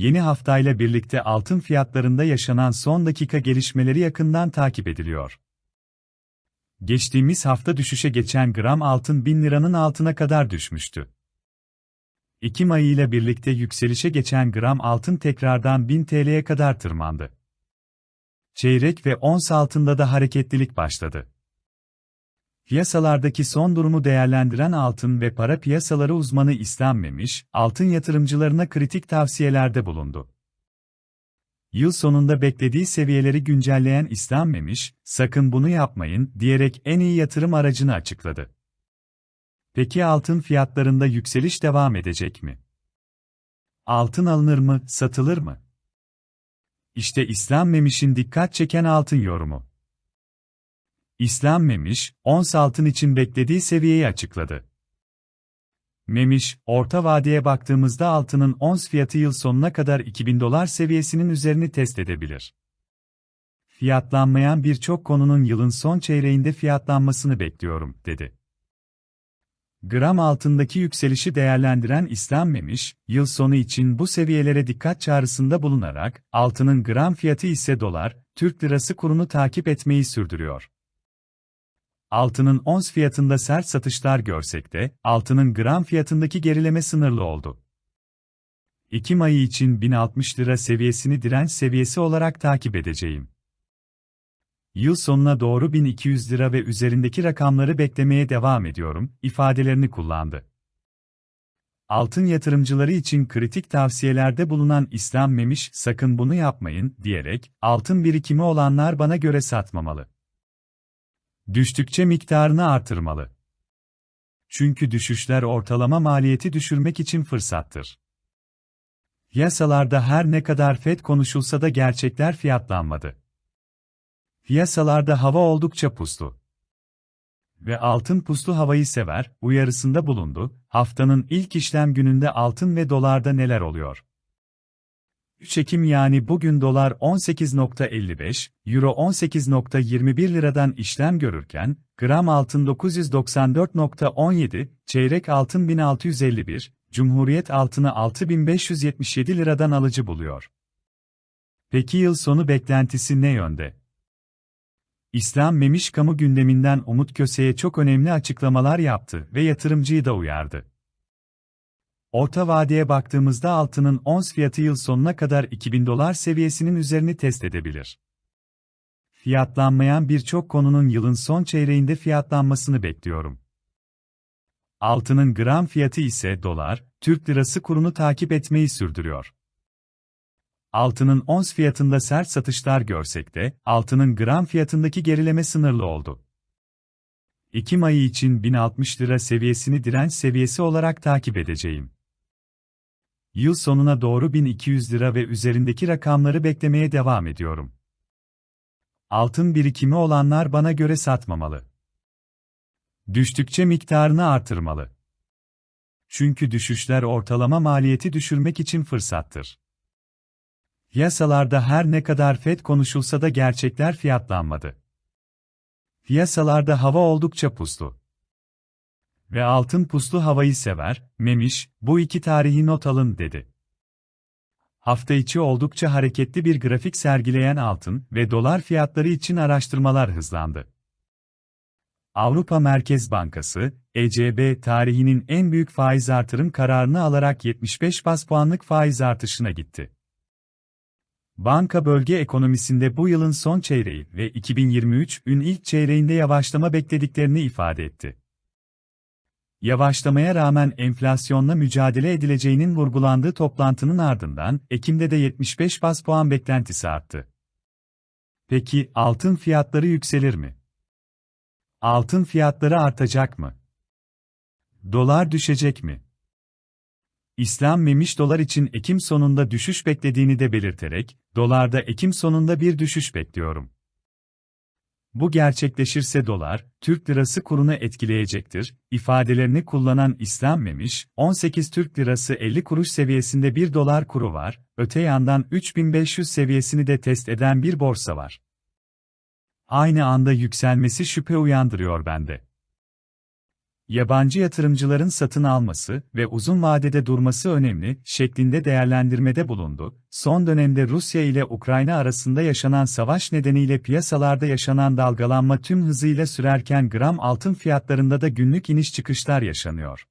yeni haftayla birlikte altın fiyatlarında yaşanan son dakika gelişmeleri yakından takip ediliyor. Geçtiğimiz hafta düşüşe geçen gram altın 1000 liranın altına kadar düşmüştü. Ekim ayı ile birlikte yükselişe geçen gram altın tekrardan 1000 TL'ye kadar tırmandı. Çeyrek ve ons altında da hareketlilik başladı. Piyasalardaki son durumu değerlendiren altın ve para piyasaları uzmanı İslam Memiş, altın yatırımcılarına kritik tavsiyelerde bulundu. Yıl sonunda beklediği seviyeleri güncelleyen İslam Memiş, sakın bunu yapmayın diyerek en iyi yatırım aracını açıkladı. Peki altın fiyatlarında yükseliş devam edecek mi? Altın alınır mı, satılır mı? İşte İslam Memiş'in dikkat çeken altın yorumu. İslam Memiş, ons altın için beklediği seviyeyi açıkladı. Memiş, orta vadeye baktığımızda altının ons fiyatı yıl sonuna kadar 2000 dolar seviyesinin üzerini test edebilir. Fiyatlanmayan birçok konunun yılın son çeyreğinde fiyatlanmasını bekliyorum, dedi. Gram altındaki yükselişi değerlendiren İslam Memiş, yıl sonu için bu seviyelere dikkat çağrısında bulunarak, altının gram fiyatı ise dolar, Türk lirası kurunu takip etmeyi sürdürüyor. Altının ons fiyatında sert satışlar görsek de, altının gram fiyatındaki gerileme sınırlı oldu. Ekim ayı için 1060 lira seviyesini direnç seviyesi olarak takip edeceğim. Yıl sonuna doğru 1200 lira ve üzerindeki rakamları beklemeye devam ediyorum, ifadelerini kullandı. Altın yatırımcıları için kritik tavsiyelerde bulunan İslam Memiş, sakın bunu yapmayın, diyerek, altın birikimi olanlar bana göre satmamalı. Düştükçe miktarını artırmalı. Çünkü düşüşler ortalama maliyeti düşürmek için fırsattır. Piyasalarda her ne kadar FED konuşulsa da gerçekler fiyatlanmadı. Piyasalarda hava oldukça puslu. Ve altın puslu havayı sever, uyarısında bulundu, haftanın ilk işlem gününde altın ve dolarda neler oluyor? 3 Ekim yani bugün dolar 18.55, euro 18.21 liradan işlem görürken, gram altın 994.17, çeyrek altın 1651, Cumhuriyet altını 6577 liradan alıcı buluyor. Peki yıl sonu beklentisi ne yönde? İslam Memiş kamu gündeminden Umut Köse'ye çok önemli açıklamalar yaptı ve yatırımcıyı da uyardı. Orta vadeye baktığımızda altının ons fiyatı yıl sonuna kadar 2000 dolar seviyesinin üzerini test edebilir. Fiyatlanmayan birçok konunun yılın son çeyreğinde fiyatlanmasını bekliyorum. Altının gram fiyatı ise dolar, Türk lirası kurunu takip etmeyi sürdürüyor. Altının ons fiyatında sert satışlar görsek de, altının gram fiyatındaki gerileme sınırlı oldu. Ekim ayı için 1060 lira seviyesini direnç seviyesi olarak takip edeceğim. Yıl sonuna doğru 1200 lira ve üzerindeki rakamları beklemeye devam ediyorum. Altın birikimi olanlar bana göre satmamalı. Düştükçe miktarını artırmalı. Çünkü düşüşler ortalama maliyeti düşürmek için fırsattır. Piyasalarda her ne kadar FED konuşulsa da gerçekler fiyatlanmadı. Piyasalarda hava oldukça puslu ve altın puslu havayı sever, Memiş, bu iki tarihi not alın dedi. Hafta içi oldukça hareketli bir grafik sergileyen altın ve dolar fiyatları için araştırmalar hızlandı. Avrupa Merkez Bankası, ECB tarihinin en büyük faiz artırım kararını alarak 75 bas puanlık faiz artışına gitti. Banka bölge ekonomisinde bu yılın son çeyreği ve 2023'ün ilk çeyreğinde yavaşlama beklediklerini ifade etti. Yavaşlamaya rağmen enflasyonla mücadele edileceğinin vurgulandığı toplantının ardından Ekim'de de 75 bas puan beklentisi arttı. Peki altın fiyatları yükselir mi? Altın fiyatları artacak mı? Dolar düşecek mi? İslam Memiş dolar için Ekim sonunda düşüş beklediğini de belirterek, dolarda Ekim sonunda bir düşüş bekliyorum. Bu gerçekleşirse dolar, Türk lirası kurunu etkileyecektir, ifadelerini kullanan İslam Memiş, 18 Türk lirası 50 kuruş seviyesinde bir dolar kuru var, öte yandan 3500 seviyesini de test eden bir borsa var. Aynı anda yükselmesi şüphe uyandırıyor bende. Yabancı yatırımcıların satın alması ve uzun vadede durması önemli şeklinde değerlendirmede bulundu. Son dönemde Rusya ile Ukrayna arasında yaşanan savaş nedeniyle piyasalarda yaşanan dalgalanma tüm hızıyla sürerken gram altın fiyatlarında da günlük iniş çıkışlar yaşanıyor.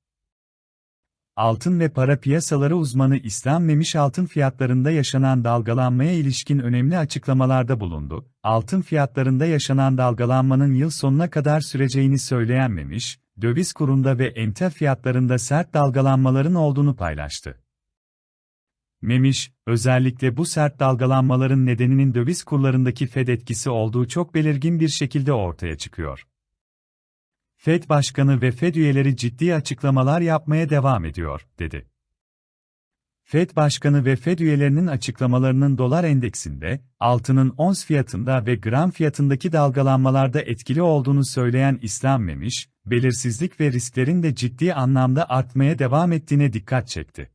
Altın ve para piyasaları uzmanı İslam Memiş altın fiyatlarında yaşanan dalgalanmaya ilişkin önemli açıklamalarda bulundu. Altın fiyatlarında yaşanan dalgalanmanın yıl sonuna kadar süreceğini söyleyen Memiş, döviz kurunda ve emtia fiyatlarında sert dalgalanmaların olduğunu paylaştı. Memiş, özellikle bu sert dalgalanmaların nedeninin döviz kurlarındaki Fed etkisi olduğu çok belirgin bir şekilde ortaya çıkıyor. Fed Başkanı ve Fed üyeleri ciddi açıklamalar yapmaya devam ediyor, dedi. Fed Başkanı ve Fed üyelerinin açıklamalarının dolar endeksinde, altının ons fiyatında ve gram fiyatındaki dalgalanmalarda etkili olduğunu söyleyen İslam Memiş, belirsizlik ve risklerin de ciddi anlamda artmaya devam ettiğine dikkat çekti.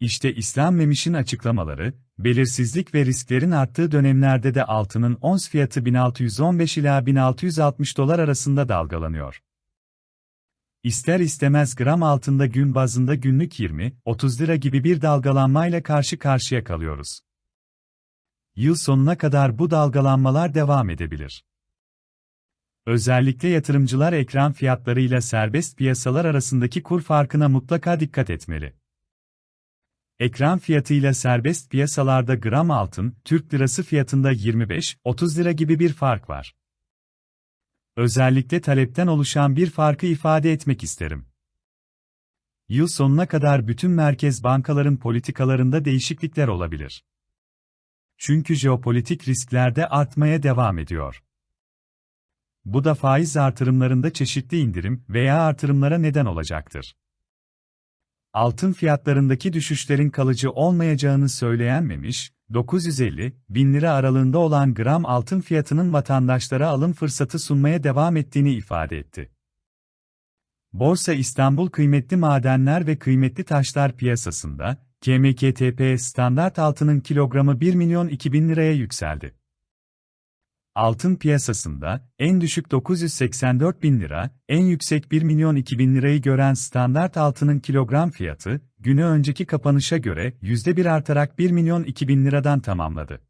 İşte İslam Memiş'in açıklamaları, belirsizlik ve risklerin arttığı dönemlerde de altının ons fiyatı 1615 ila 1660 dolar arasında dalgalanıyor. İster istemez gram altında gün bazında günlük 20-30 lira gibi bir dalgalanmayla karşı karşıya kalıyoruz. Yıl sonuna kadar bu dalgalanmalar devam edebilir. Özellikle yatırımcılar ekran fiyatlarıyla serbest piyasalar arasındaki kur farkına mutlaka dikkat etmeli. Ekran fiyatıyla serbest piyasalarda gram altın, Türk lirası fiyatında 25-30 lira gibi bir fark var. Özellikle talepten oluşan bir farkı ifade etmek isterim. Yıl sonuna kadar bütün merkez bankaların politikalarında değişiklikler olabilir. Çünkü jeopolitik riskler de artmaya devam ediyor. Bu da faiz artırımlarında çeşitli indirim veya artırımlara neden olacaktır. Altın fiyatlarındaki düşüşlerin kalıcı olmayacağını söyleyen Memiş, 950 bin lira aralığında olan gram altın fiyatının vatandaşlara alım fırsatı sunmaya devam ettiğini ifade etti. Borsa İstanbul Kıymetli Madenler ve Kıymetli Taşlar piyasasında, KMKTP standart altının kilogramı 1 milyon 2000 liraya yükseldi. Altın piyasasında en düşük 984 bin lira, en yüksek 1 milyon 2000 lirayı gören standart altının kilogram fiyatı, günü önceki kapanışa göre %1 artarak 1 milyon 2000 liradan tamamladı.